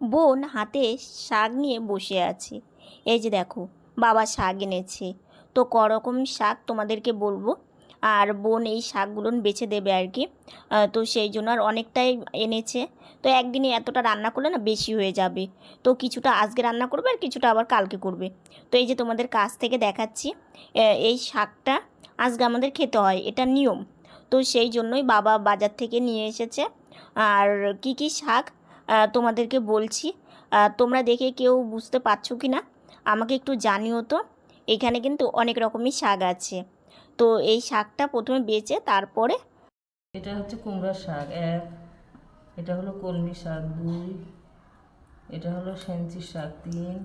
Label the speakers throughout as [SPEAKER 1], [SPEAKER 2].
[SPEAKER 1] বোন হাতে শাক নিয়ে বসে আছে। এই যে দেখো, বাবা শাক এনেছে। তো করকম শাক তোমাদেরকে বলব। আর বোন এই শাকগুলো বেছে দেবে আর কি। তো সেই জন্য আর অনেকটাই এনেছে। তো একদিনে এতটা রান্না করলে না বেশি হয়ে যাবে। তো কিছুটা আজকে রান্না করবে আর কিছুটা আবার কালকে করবে। তো এই যে তোমাদের কাছ থেকে দেখাচ্ছি এই শাকটা আজকে আমাদের খেতে হয়। এটা নিয়ম। তো সেই জন্যই বাবা বাজার থেকে নিয়ে এসেছে। আর কি কি শাক? তোমাদেরকে বলছি তোমরা দেখে কেউ বুঝতে পারছ কি না? আমাকে একটু জানিও তো। এখানে কিন্তু অনেক রকমই শাক আছে। তো এই শাকটা প্রথমে বেচে তারপরে
[SPEAKER 2] এটা হচ্ছে কুমড়ার শাক, এক। এটা হলো কলমি শাক, দুই। এটা হলো সেঞ্চি শাক, তিন।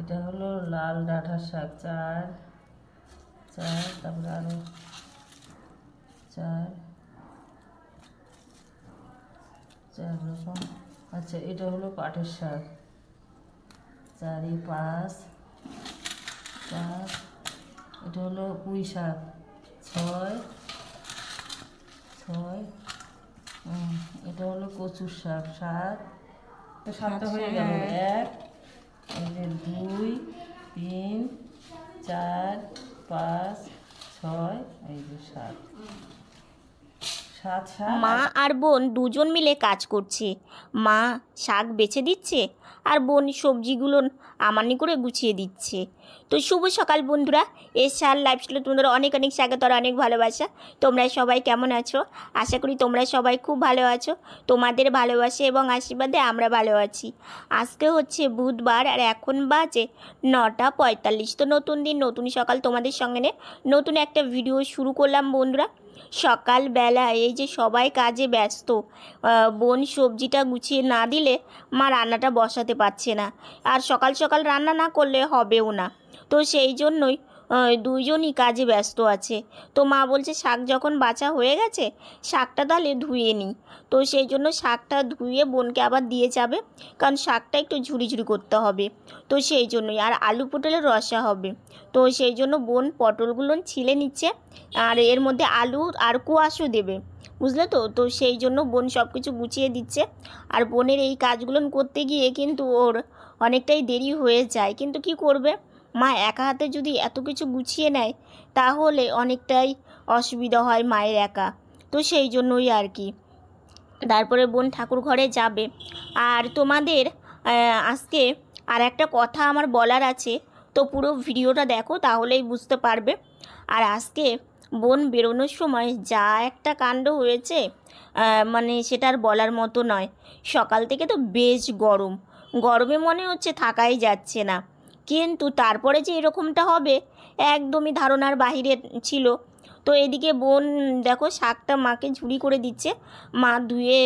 [SPEAKER 2] এটা হলো লাল ডাঁটার শাক, চার। চার, তারপরে আরও চার। চার রকম। আচ্ছা এটা হলো পাটের শাক। চারি পাঁচ চার এটা হলো পুঁই শাক। ছয় ছয় এটা হলো কচুর শাক। সাত সাতটা হয়ে গেল। এক যে দুই তিন চার পাঁচ ছয় এই যে সাত।
[SPEAKER 1] মা আর বোন দুজন মিলে কাজ করছে। মা শাক বেছে দিচ্ছে আর বোন সবজিগুলো আমানি করে গুছিয়ে দিচ্ছে। তো শুভ সকাল বন্ধুরা এসআর লাইফস্টাইলে তোমাদের অনেক অনেক স্বাগত আর অনেক ভালোবাসা। তোমরা সবাই কেমন আছো? আশা করি তোমরা সবাই খুব ভালো আছো। তোমাদের ভালোবাসা এবং আশীর্বাদে আমরা ভালো আছি। আজকে হচ্ছে বুধবার আর এখন বাজে নটা পঁয়তাল্লিশ। তো নতুন দিন, নতুন সকাল তোমাদের সঙ্গে নে নতুন একটা ভিডিও শুরু করলাম বন্ধুরা। সকালবেলা এই যে সবাই কাজে ব্যস্ত বোন সবজিটা গুছিয়ে না দিলে মা রান্নাটা বসাতে পারছে না। আর সকাল সকাল রান্না না করলে হবেও না। তো সেই জন্যই দুইজনই কাজে ব্যস্ত আছে। তো মা বলছে, শাক যখন বাছা হয়ে গেছে, শাকটা তাহলে ধুয়ে নিই। তো সেই জন্য শাকটা ধুয়ে বোনকে আবার দিয়ে যাবে, কারণ শাকটা একটু ঝুড়ি ঝুড়ি করতে হবে। তো সেই জন্যই, আর আলু পটলের রসা হবে। তো সেই জন্য বোন পটলগুলো ছিলে নিচ্ছে, আর এর মধ্যে আলু আর কুয়াশও দেবে। বুঝলে তো? তো সেই জন্য বোন সব কিছু গুছিয়ে দিচ্ছে। আর বোনের এই কাজগুলো করতে গিয়ে কিন্তু ওর অনেকটাই দেরি হয়ে যায়। কিন্তু কি করবে? মা একা হাতে যদি এত কিছু গুছিয়ে নেয়, তাহলে অনেকটাই অসুবিধা হয় মায়ের একা। তো সেই জন্যই আর কি। তারপরে বোন ঠাকুর ঘরে যাবে। আর তোমাদের আজকে আর একটা কথা আমার বলার আছে। তো পুরো ভিডিওটা দেখো, তাহলেই বুঝতে পারবে। আর আজকে বোন বেরোনোর সময় যা একটা কাণ্ড হয়েছে মানে সেটা আর বলার মতো নয়। সকাল থেকে তো বেশ গরম। গরমে মনে হচ্ছে থাকাই যাচ্ছে না। কিন্তু তারপরে যে এরকমটা হবে, একদমই ধারণার বাহিরে ছিল। তো এদিকে বোন, দেখো শাকটা মাকে ঝুড়ি করে দিচ্ছে। মা ধুয়ে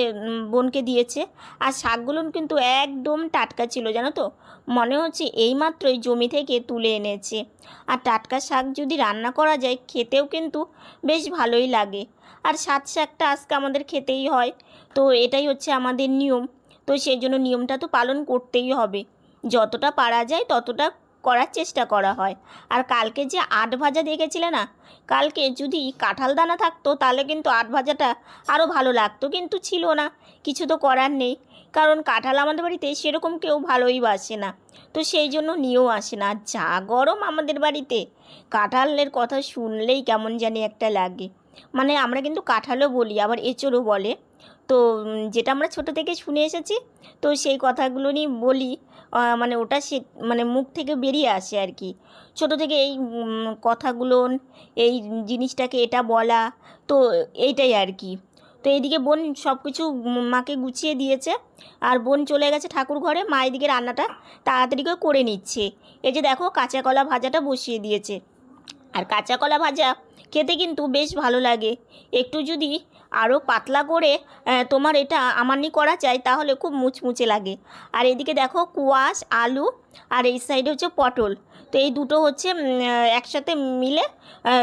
[SPEAKER 1] বোনকে দিয়েছে। আর শাকগুলো কিন্তু একদম টাটকা ছিল, জানো তো? মনে হচ্ছে এইমাত্রই জমি থেকে তুলে এনেছে। আর টাটকা শাক যদি রান্না করা যায়, খেতেও কিন্তু বেশ ভালোই লাগে। আর সাত শাকটা আজকে আমাদের খেতেই হয়। তো এটাই হচ্ছে আমাদের নিয়ম। তো সেই জন্য নিয়মটা তো পালন করতেই হবে। যতটা পারা যায়, ততটা করার চেষ্টা করা হয়। আর কালকে যে আট ভাজা দেখেছিলে না? কালকে যদি কাঁঠাল দানা থাকতো, তাহলে কিন্তু আট ভাজাটা আরও ভালো লাগতো, কিন্তু ছিল না। কিছু তো করার নেই। কারণ কাঁঠাল আমাদের বাড়িতে সেরকম কেউ ভালোই বাসে না। তো সেই জন্য নিয়েও আসে না। যা গরম আমাদের বাড়িতে। কাঁঠালের কথা শুনলেই কেমন জানি একটা লাগে। মানে আমরা কিন্তু কাঁঠালও বলি, আবার এঁচড়ও বলে। তো যেটা আমরা ছোটো থেকে শুনে এসেছি, তো সেই কথাগুলো নিয়ে বলি। মানে ওটা সে মানে মুখ থেকে বেরিয়ে আসে আর কি। ছোটো থেকে এই কথাগুলো, এই জিনিসটাকে এটা বলা, তো এইটাই আর কি। তো এইদিকে বোন সব কিছু মাকে গুছিয়ে দিয়েছে। আর বোন চলে গেছে ঠাকুর ঘরে, মা এদিকে রান্নাটা তাড়াতাড়ি করে করে নিচ্ছে। এই যে দেখো কাঁচা কলা ভাজাটা বসিয়ে দিয়েছে। আর কাঁচা কলা ভাজা খেতে কিন্তু বেশ ভালো লাগে। একটু যদি আরও পাতলা করে তোমার এটা আমানি করা চাই, তাহলে খুব মুচমুচে লাগে। আর এদিকে দেখো কুয়াশ, আলু, আর এই সাইডে হচ্ছে পটল। তো এই দুটো হচ্ছে একসাথে মিলে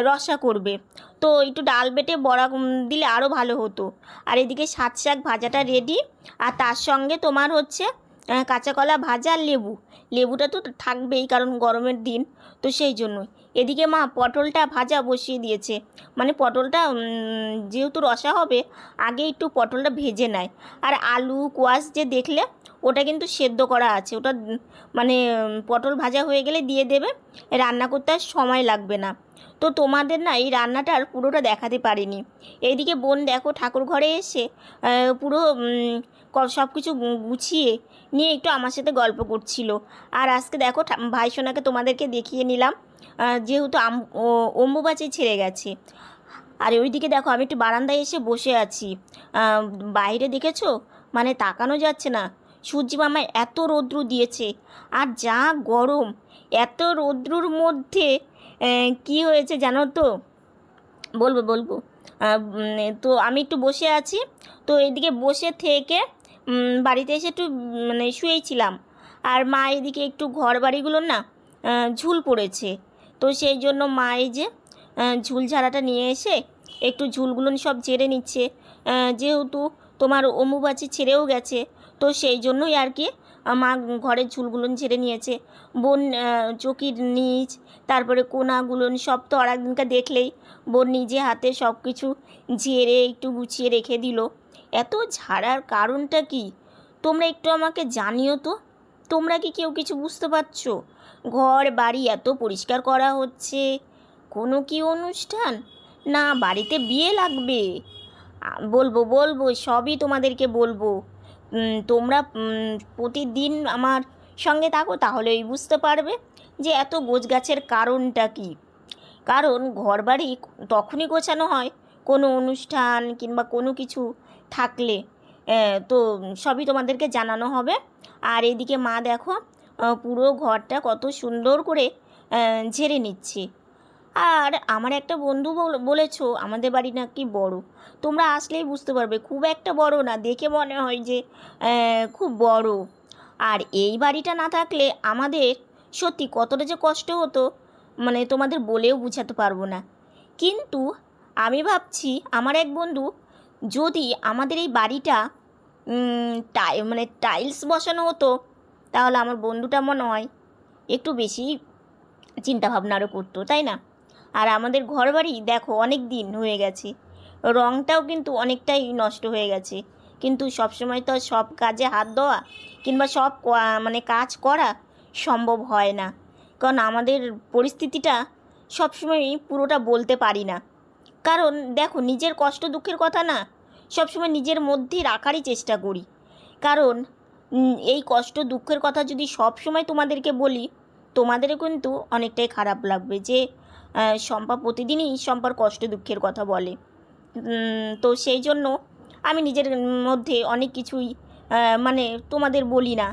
[SPEAKER 1] রসা করবে। তো একটু ডাল বেটে বড়া দিলে আরও ভালো হতো। আর এদিকে সাত শাক ভাজাটা রেডি আর তার সঙ্গে তোমার হচ্ছে কাঁচা কলা ভাজা আর লেবু। লেবুটা তো থাকবেই, কারণ গরমের দিন, তো সেই জন্যই। এদিকে মা পটলটা ভাজা বসিয়ে দিয়েছে। মানে পটলটা যেহেতু রসা হবে, আগে একটু পটলটা ভেজে নেয়। আর আলু, কোয়াশ যে দেখলে, ওটা কিন্তু সেদ্ধ করা আছে। ওটা মানে পটল ভাজা হয়ে গেলে দিয়ে দেবে। রান্না করতে আর সময় লাগবে না। তো তোমাদের না এই রান্নাটার পুরোটা দেখাতে পারিনি। এইদিকে বোন দেখো ঠাকুর ঘরে এসে পুরো সব কিছু গুছিয়ে নিয়ে একটু আমার সাথে গল্প করছিল। আর আজকে দেখো ভাই সোনাকে তোমাদেরকে দেখিয়ে নিলাম। যেহেতু অম্বুবাচি ছেড়ে গেছে। আর ওইদিকে দেখো আমি একটু বারান্দায় এসে বসে আছি। বাইরে দেখেছ? মানে তাকানো যাচ্ছে না। সূর্যি মামা এত রৌদ্র দিয়েছে। আর যা গরম! এত রৌদ্রুর মধ্যে কি হয়েছে জানো তো? বলব বলব। তো আমি একটু বসে আছি। তো এদিকে বসে থেকে বাড়িতে এসে একটু মানে শুয়েছিলাম। আর মা এদিকে একটু ঘর বাড়িগুলোর না ঝুল পড়েছে। তো সেই জন্য মা এই যে ঝুল ঝাড়াটা নিয়ে এসে একটু ঝুলগুলো সব ঝেড়ে নিচ্ছে। যেহেতু তোমার অমুবাচি ছেড়েও গেছে, তো সেই জন্যই আর কি মা ঘরের ঝুলগুলো ঝেড়ে নিয়েছে। বোন চকির নিচ, তারপরে কোনাগুলো সব তো আর একদিনকে দেখলেই। বোন নিজে হাতে সব কিছু ঝেড়ে একটু গুছিয়ে রেখে দিল। এত ঝাড়ার কারণটা কি? তোমরা একটু আমাকে জানিও তো। তোমরা কি কেউ কিছু বুঝতে পারছ? ঘর, বাড়ি এত পরিষ্কার করা হচ্ছে। কোনো কি অনুষ্ঠান? না, বাড়িতে বিয়ে লাগবে। বলব বলব, সবই তোমাদেরকে বলব। তোমরা প্রতিদিন আমার সঙ্গে থাকো, তাহলেই বুঝতে পারবে যে এত গোছগাছের কারণটা কি। কারণ ঘরবাড়ি তখনই গোছানো হয়, কোনো অনুষ্ঠান কিংবা কোনো কিছু থাকলে তো সবই তোমাদেরকে জানানো হবে। আর এদিকে মা দেখো পুরো ঘরটা কত সুন্দর করে ঝেড়ে নিচ্ছে। আর আমার একটা বন্ধু বল- বলেছ, আমাদের বাড়ি নাকি বড়। তোমরা আসলেই বুঝতে পারবে, খুব একটা বড় না, দেখে মনে হয় যে খুব বড়। আর এই বাড়িটা না থাকলে আমাদের সত্যি কতটা যে কষ্ট হতো মানে তোমাদের বলেও বোঝাতে পারব না। কিন্তু আমি ভাবছি, আমার এক বন্ধু যদি আমাদের এই বাড়িটা টাই মানে টাইলস বসানো হতো, তাহলে আমার বন্ধুটা মনে হয় একটু বেশি চিন্তাভাবনা আরও করতো, তাই না? আর আমাদের ঘর বাড়ি দেখো অনেক দিন হয়ে গেছে। রঙটাও কিন্তু অনেকটাই নষ্ট হয়ে গেছে। কিন্তু সবসময় তো সব কাজে হাত দেওয়া কিংবা সব মানে কাজ করা সম্ভব হয় না। কারণ আমাদের পরিস্থিতিটা সবসময়ই পুরোটা বলতে পারি না। কারণ দেখো, নিজের কষ্ট দুঃখের কথা না, সবসময় নিজের মধ্যে রাখারই চেষ্টা করি। কারণ এই কষ্ট দুঃখের কথা যদি সব সময় তোমাদেরকে বলি, তোমাদেরও কিন্তু অনেকটাই খারাপ লাগবে যে শম্পা প্রতিদিনই শম্পার কষ্ট দুঃখের কথা বলে। তো সেই জন্য আমি নিজের মধ্যে অনেক কিছুই মানে তোমাদের বলি না।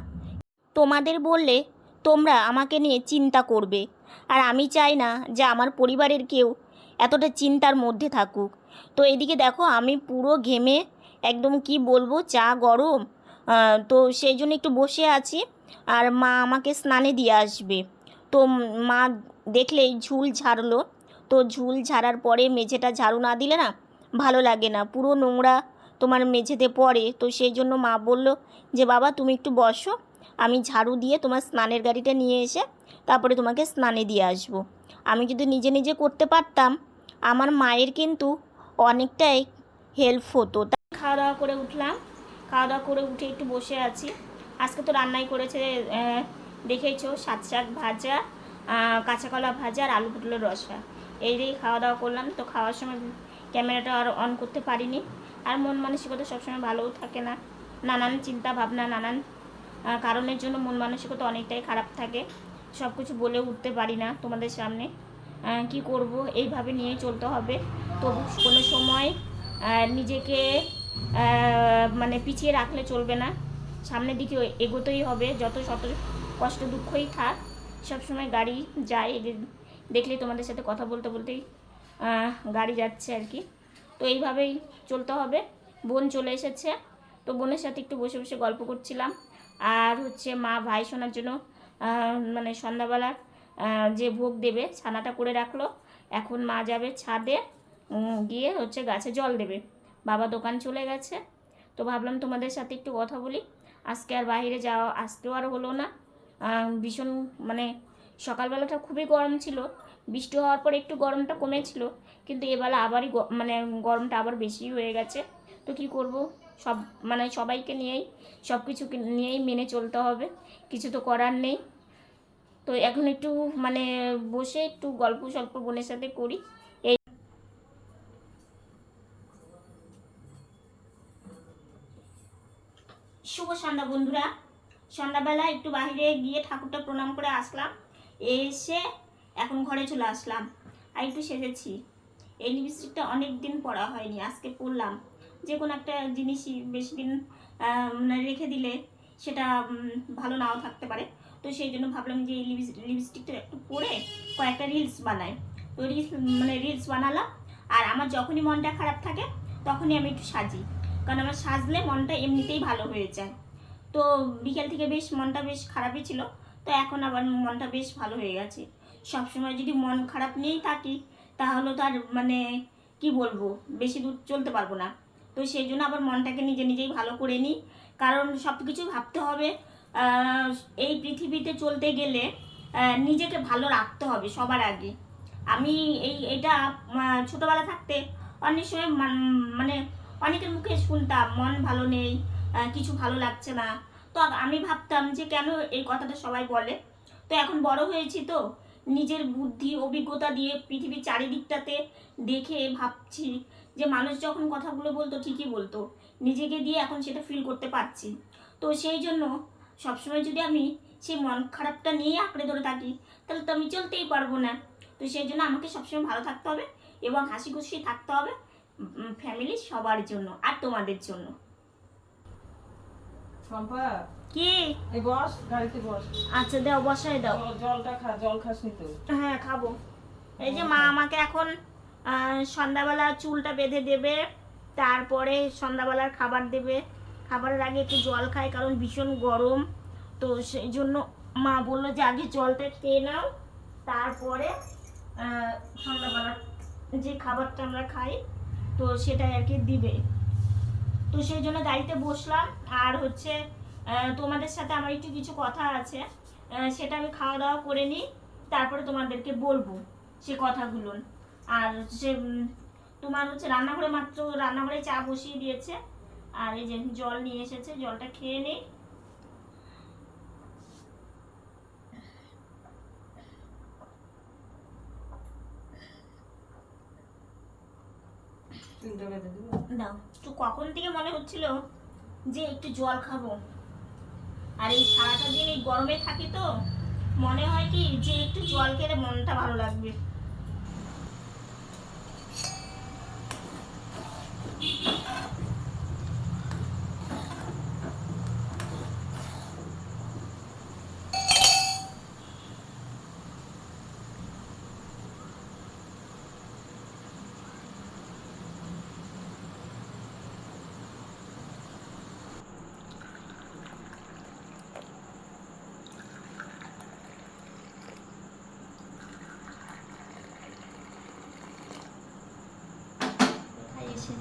[SPEAKER 1] তোমাদের বললে তোমরা আমাকে নিয়ে চিন্তা করবে। আর আমি চাই না যে আমার পরিবারের কেউ এতটা চিন্তার মধ্যে থাকুক। তো এদিকে দেখো, আমি পুরো ঘেমে একদম কি বলব, চা গরম। তো সেই জন্য একটু বসে আছি। আর মা আমাকে স্নানে দিয়ে আসবে। তো মা দেখলেই ঝুল ঝাড়লো। তো ঝুল ঝাড়ার পরে মেঝেটা ঝাড়ু না দিলে না ভালো লাগে না। পুরো নোংরা তোমার মেঝেতে পড়ে। তো সেই জন্য মা বলল যে, বাবা, তুমি একটু বসো। আমি ঝাড়ু দিয়ে তোমার স্নানের গাড়িটা নিয়ে এসে তারপরে তোমাকে স্নানে দিয়ে আসব। আমি যদি নিজে নিজে করতে পারতাম আমার মায়ের কিন্তু অনেকটাই হেল্প হতো। তাই খাওয়া দাওয়া করে উঠলাম। খাওয়া দাওয়া করে উঠে একটু বসে আছি। আজকে তো রান্নাই করেছে দেখেছ সাত শাক ভাজা কাঁচা কলা ভাজা আর আলু পটলের রসা। এই দিয়েই খাওয়া দাওয়া করলাম। তো খাওয়ার সময় ক্যামেরাটা আর অন করতে পারিনি। আর মন মানসিকতা সবসময় ভালোও থাকে না। নানান চিন্তা ভাবনা, নানান কারণের জন্য মন মানসিকতা অনেকটাই খারাপ থাকে। সব কিছু বলে উঠতে পারি না তোমাদের সামনে। কি করব? এইভাবে নিয়ে চলতে হবে। তবু কোনো সময় নিজেকে মানে পিছিয়ে রাখলে চলবে না। সামনের দিকে এগোতেই হবে। যত শত কষ্ট দুঃখই থাক সবসময় গাড়ি যায়। দেখলে তোমাদের সাথে কথা বলতে বলতেই গাড়ি যাচ্ছে আর কি। তো এইভাবেই চলতে হবে। বোন চলে এসেছে। তো বোনের সাথে একটু বসে বসে গল্প করছিলাম। আর হচ্ছে মা ভাই শোনার জন্য মানে সন্ধ্যাবেলার যে ভোগ দেবে, ছানাটা করে রাখল। এখন মা যাবে ছাদে গিয়ে হচ্ছে গাছে জল দেবে। বাবা দোকান চলে গেছে। তো ভাবলাম তোমাদের সাথে একটু কথা বলি। আজকে আর বাইরে যাওয়া, আসতেও আর হলো না। ভীষণ মানে সকালবেলাটা খুবই গরম ছিল। বৃষ্টি হওয়ার পর একটু গরমটা কমেছিল, কিন্তু এবেলা আবারই মানে গরমটা আবার বেশি হয়ে গেছে। তো কি করব? সব মানে সবাইকে নিয়েই সব কিছু নিয়েই মেনে চলতে হবে। কিছু তো করার নেই। তো এখন একটু মানে বসে একটু গল্প সল্প বোনের সাথে করি। এই শুভ সন্ধ্যা বন্ধুরা। সন্ধ্যাবেলা একটু বাইরে গিয়ে ঠাকুরটা প্রণাম করে আসলাম। এসে এখন ঘরে চলে আসলাম। আর একটু সেজেছি। এই লিপস্টিকটা অনেক দিন পরা হয়নি, আজকে পরলাম। যে কোনো একটা জিনিসই বেশি দিন মানে রেখে দিলে সেটা ভালো নাও থাকতে পারে। তো সেই জন্য ভাবলাম যে এই লিপস্টিকটা একটু পরে কয়েকটা রিলস বানাই। তো রিলস মানে রিলস বানালাম। আর আমার যখনই মনটা খারাপ থাকে, তখনই আমি একটু সাজি। কারণ আমার সাজলে মনটা এমনিতেই ভালো হয়ে যায়। তো বিকেল থেকে বেশ মনটা বেশ খারাপই ছিল। তো এখন আবার মনটা বেশ ভালো হয়ে গেছে। সবসময় যদি মন খারাপ নিয়েই থাকি, তাহলে তো আর মানে কি বলব, বেশি দূর চলতে পারব না। তো সেই জন্য আবার মনটাকে নিজে নিজেই ভালো করে নিই। কারণ সব কিছু ভাবতে হবে এই পৃথিবীতে চলতে গেলে নিজেকে ভালো রাখতে হবে সবার আগে। আমি এই, এটা ছোটবেলা থাকতে অনেক সময় মানে অনেকের মুখে শুনতাম, মন ভালো নেই কিছু ভালো লাগছে না। তো আমি ভাবতাম যে কেন এই কথাটা সবাই বলে? তো এখন বড় হয়েছি তো, নিজের বুদ্ধি, অভিজ্ঞতা দিয়ে পৃথিবীর চারিদিকটাতে দেখে ভাবছি যে মানুষ যখন কথাগুলো বলতো ঠিকই বলতো, নিজেকে দিয়ে এখন সেটা ফিল করতে পারছি। তো সেই জন্য সবসময় যদি আমি সেই মন খারাপটা নিয়ে আঁকড়ে ধরে থাকি তাহলে তো আমি চলতেই পারব না। তো সেই জন্য আমাকে সবসময় ভালো থাকতে হবে এবং হাসি খুশি থাকতে হবে ফ্যামিলি সবার জন্য আর তোমাদের জন্য।
[SPEAKER 2] শম্পা
[SPEAKER 1] কি?
[SPEAKER 2] এই বস গাড়িতে বস।
[SPEAKER 1] আচ্ছা দাও বসাই দাও।
[SPEAKER 2] জলটা খা জল খাসনি তো।
[SPEAKER 1] হ্যাঁ খাব। এই যে মা আমাকে এখন সন্ধ্যাবেলা চুলটা বেঁধে দেবে তারপরে সন্ধ্যাবেলার খাবার দেবে খাবারের আগে একটু জল খাই কারণ ভীষণ গরম। তো সেই জন্য মা বলল যে আগে জলটা খেয়ে নাও তারপরে সন্ধ্যাবেলা যে খাবারটা আমরা খাই তো সেটাই আর কি দিবে। তো সেই জন্য গাড়িতে বসলাম আর হচ্ছে তোমাদের সাথে আমার একটু কিছু কথা আছে। সেটা আমি খাওয়া দাওয়া করে নিই তারপরে তোমাদেরকে বলব সে কথাগুলো। আর উম, তোমার হচ্ছে রান্নাঘরে মাত্র রান্নাঘরে চা বসিয়ে দিয়েছে। আর এই যে জল নিয়ে এসেছে, জলটা খেয়ে নিই দাও, তো কখন থেকে মনে হচ্ছিল যে একটু জল খাব? আর এই সারাটা দিন এই গরমে থাকি তো, মনে হয় কি যে একটু জল খেলে মনটা ভালো লাগবে।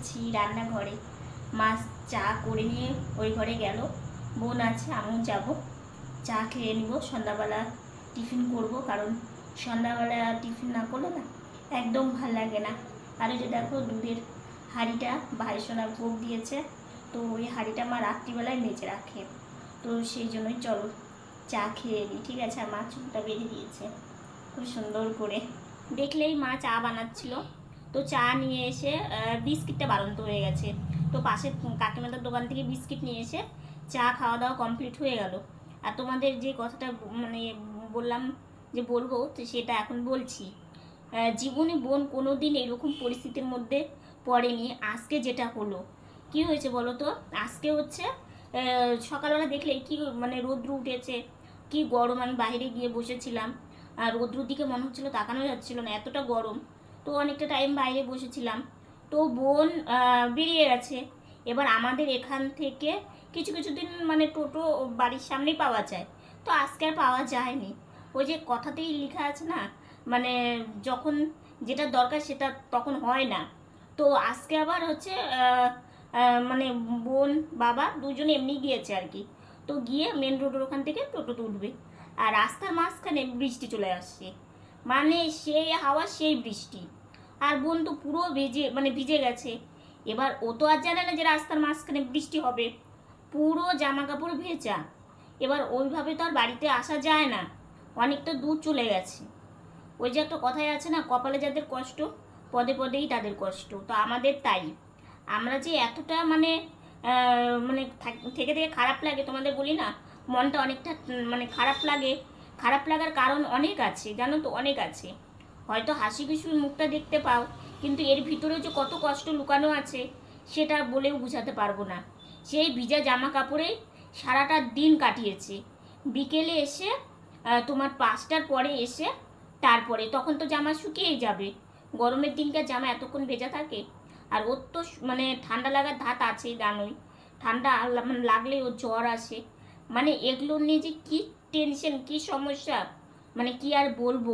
[SPEAKER 1] কোথায় রান্নাঘরে। মাছ চা করে নিয়ে ওই ঘরে গেল। বোন আছে, আমিও যাব। চা খেয়ে নিব। সন্ধ্যাবেলা টিফিন করব কারণ সন্ধ্যাবেলা টিফিন না করলে না একদম ভালো লাগে না। আর ওই যে দেখো দুধের হাঁড়িটা ভাই সোনার ভোগ দিয়েছে, তো ওই হাঁড়িটা মা রাত্রিবেলায় মেজে রাখে। তো সেই জন্যই চলো চা খেয়ে নিই ঠিক আছে? মা চুলটা বেঁধে দিয়েছে। খুব সুন্দর করে। দেখলেই মা চা বানাচ্ছিল। তো চা নিয়ে এসে বিস্কিটটা বাড়ন্ত হয়ে গেছে। তো পাশে কাকিমাদের দোকান থেকে বিস্কিট নিয়ে এসে চা খাওয়া দাওয়া কমপ্লিট হয়ে গেল। আর তোমাদের যে কথাটা মানে বললাম যে বলব, তো সেটা এখন বলছি। জীবনে বোন কোনো দিন এরকম পরিস্থিতির মধ্যে পড়েনি। আজকে যেটা হলো, কি হয়েছে বলো তো? আজকে হচ্ছে সকালবেলা দেখলে কি মানে রৌদ্র উঠেছে, কি গরম। আমি বাইরে গিয়ে বসেছিলাম। আর রৌদ্রর দিকে মনে হচ্ছিল তাকানো যাচ্ছিল না, এতটা গরম। তো অনেকটা টাইম বাইরে বসেছিলাম। তো বোন বেরিয়ে গেছে। এবার আমাদের এখান থেকে কিছু কিছু দিন মানে টোটো বাড়ির সামনেই পাওয়া যায়। তো আজকে আর পাওয়া যায়নি। ওই যে কথাতেই লেখা আছে না মানে যখন যেটা দরকার সেটা তখন হয় না। তো আজকে আবার হচ্ছে মানে বোন, বাবা দুজনে এমনি গিয়েছে আর কি। তো গিয়ে মেন রোডের ওখান থেকে টোটো উঠবে আর রাস্তার মাঝখানে বৃষ্টি চলে আসছে। মানে সেই হাওয়া, সেই বৃষ্টি। আর বোন তো পুরো ভেজে মানে ভিজে গেছে। এবার ও তো আর জানে না যে রাস্তার মাঝখানে বৃষ্টি হবে। পুরো জামা কাপড় ভেজা। এবার ওইভাবে তো আর বাড়িতে আসা যায় না। অনেকটা দূর চলে গেছে। ওই যে একটা কথাই আছে না, কপালে যাদের কষ্ট, পদে পদেই তাদের কষ্ট। তো আমাদের তাই। আমরা যে এতটা মানে মানে থেকে থেকে খারাপ লাগে, তোমাদের বলি না, মনটা অনেকটা মানে খারাপ লাগে। খারাপ লাগার কারণ অনেক আছে, জানো তো, অনেক আছে। হয়তো হাসি খুশি মুখটা দেখতে পাও, কিন্তু এর ভিতরে যে কত কষ্ট লুকানো আছে, সেটা বলেও বোঝাতে পারব না। সেই ভিজা জামা কাপড়ে সারাটা দিন কাটিয়েছে। বিকেলে এসে তোমার পাঁচটার পরে এসে, তারপরে তখন তো জামা শুকিয়েই যাবে। গরমের দিনকার জামা এতক্ষণ ভেজা থাকে। আর ওর তো মানে ঠান্ডা লাগার ধাত আছেই জানোই ঠান্ডা মানে লাগলে ওর জ্বর আসে। মানে এগুলো নিয়ে যে কী টেনশন কী সমস্যা? মানে কি আর বলব?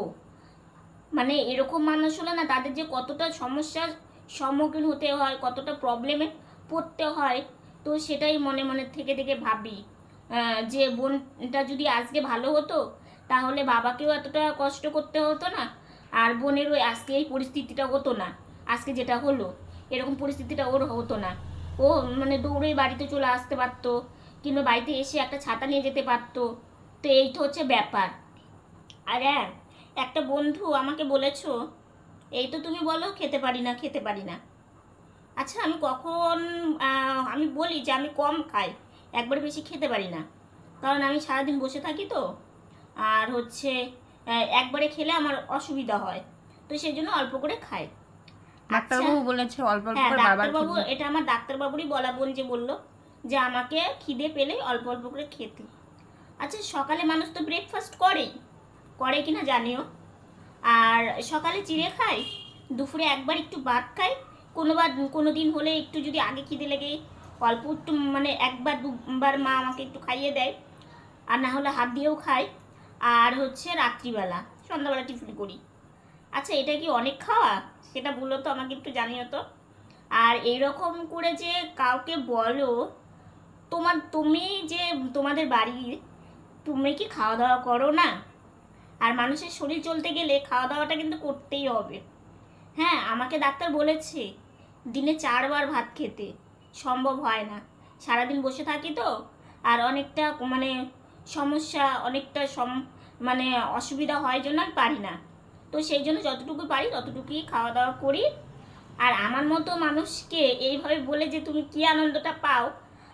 [SPEAKER 1] মানে এরকম মানুষ হলে না তাদের যে কতটা সমস্যার সম্মুখীন হতে হয়, কতটা প্রবলেমে পড়তে হয়, তো সেটাই মনে মনে থেকে থেকে ভাবি। যে বোনটা যদি আজকে ভালো হতো, তাহলে বাবাকেও এতটা কষ্ট করতে হতো না, আর বোনেরও আজকে এই পরিস্থিতিটা হতো না, আজকে যেটা হলো, এরকম পরিস্থিতিটা ওর হতো না। ও মানে দৌড়েই বাড়িতে চলে আসতে পারতো, কিংবা বাড়িতে এসে একটা ছাতা নিয়ে যেতে পারতো, তো এই তো হচ্ছে ব্যাপার। আর হ্যাঁ একটা বন্ধু আমাকে বলেছ এই তো তুমি বলো খেতে পারি না খেতে পারি না। আচ্ছা আমি কখন আমি বলি যে আমি কম খাই একবার বেশি খেতে পারি না। কারণ আমি সারাদিন বসে থাকি তো আর হচ্ছে একবারে খেলে আমার অসুবিধা হয় তো সেই জন্য অল্প করে খাই।
[SPEAKER 3] ডাক্তারবাবু বলেছে অল্প অল্প
[SPEAKER 1] হ্যাঁ
[SPEAKER 3] করে
[SPEAKER 1] ডাক্তারবাবু এটা আমার ডাক্তারবাবুরই বলা বোন যে বলল যে আমাকে খিদে পেলে অল্প অল্প করে খেতে। আচ্ছা সকালে মানুষ তো ব্রেকফাস্ট করেই। করে কিনা জানিও। আর সকালে চিড়ে খাই, দুপুরে একবার একটু ভাত খাই। কোনোবার কোনো দিন হলে একটু যদি আগে খিদে লেগে, অল্প একটু মানে একবার দুবার মা আমাকে একটু খাইয়ে দেয়। আর না হলে হাত দিয়েও খাই। আর হচ্ছে রাত্রিবেলা, সন্ধ্যাবেলা টিফিন করি। আচ্ছা এটা কি অনেক খাওয়া? সেটা বলল তো, আমাকে একটু জানিও তো। আর এইরকম করে যে কাউকে বলো, তোমার, তুমি যে তোমাদের বাড়ির, তুমি কি খাওয়া দাওয়া করো না? মানুষের শরীর চলতে গেলে খাওয়া দাওয়াটা কিন্তু করতেই হবে। হ্যাঁ আমাকে ডাক্তার বলেছে, দিনে চারবার ভাত খেতে। সম্ভব হয় না। সারাদিন বসে থাকি তো, আর অনেকটা মানে সমস্যা, অনেকটা সম মানে অসুবিধা হয় জন্য আমি পারি না। তো সেই জন্য যতটুকু পারি ততটুকুই খাওয়া দাওয়া করি। আর আমার মতো মানুষকে এইভাবে বলে যে তুমি কী আনন্দটা পাও,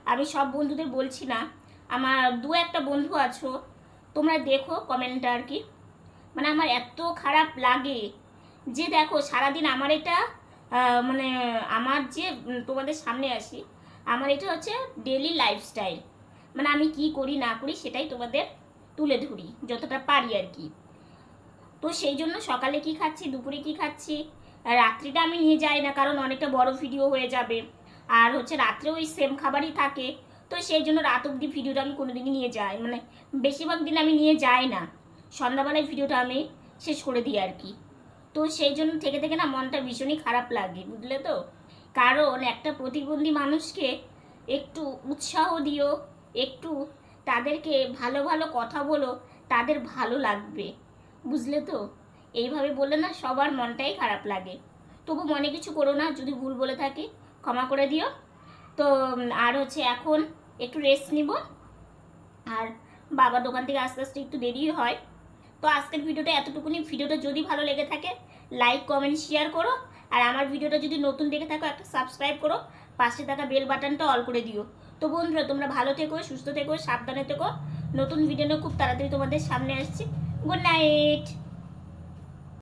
[SPEAKER 1] আমি সব বন্ধুদের বলছি না। আমার দু একটা বন্ধু আছো, তোমরা দেখো কমেন্টটা আর কি। মানে আমার এত খারাপ লাগে যে দেখো সারাদিন আমার এটা মানে আমার যে তোমাদের সামনে আসি, আমার এটা হচ্ছে ডেলি লাইফস্টাইল মানে আমি কি করি, না করি সেটাই তোমাদের তুলে ধরি, যতটা পারি আর কি। তো সেই জন্য সকালে কি খাচ্ছি, দুপুরে কি খাচ্ছি রাত্রিটা আমি নিয়ে যাই না, কারণ অনেকটা বড় ভিডিও হয়ে যাবে। আর হচ্ছে রাত্রে ওই সেম খাবারই থাকে। তো সেই জন্য রাত অবধি ভিডিওটা আমি কোনোদিনই নিয়ে যাই মানে বেশিরভাগ দিন আমি নিয়ে যাই না। সন্ধ্যাবেলায় ভিডিওটা আমি শেষ করে দিই আর কি। তো সেই জন্য থেকে থেকে না মনটা ভীষণই খারাপ লাগে, বুঝলে তো? কারণ একটা প্রতিবন্ধী মানুষকে একটু উৎসাহ দিও, একটু তাদেরকে ভালো ভালো কথা বলো, তাদের ভালো লাগবে, বুঝলে তো? এইভাবে বললে না সবার মনটাই খারাপ লাগে। তবু মনে কিছু করো না, যদি ভুল বলে থাকি ক্ষমা করে দিও। তো আর হচ্ছে এখন একটু রেস্ট নিব। আর বাবা দোকান থেকে আস্তে আস্তে একটু দেরি হয়। তো আজকের ভিডিওটা এতটুকুনি। ভিডিওটা যদি ভালো লেগে থাকে লাইক কমেন্ট শেয়ার করো। আর আমার ভিডিওটা যদি নতুন দেখে থাকো, একটা সাবস্ক্রাইব করো। পাশে থাকা বেল বাটনটা অল করে দিও। তো বন্ধুরা, তোমরা ভালো থেকো, সুস্থ থেকো, সাবধানে থেকো। নতুন ভিডিও খুব তাড়াতাড়ি তোমাদের সামনে আসছি। Good night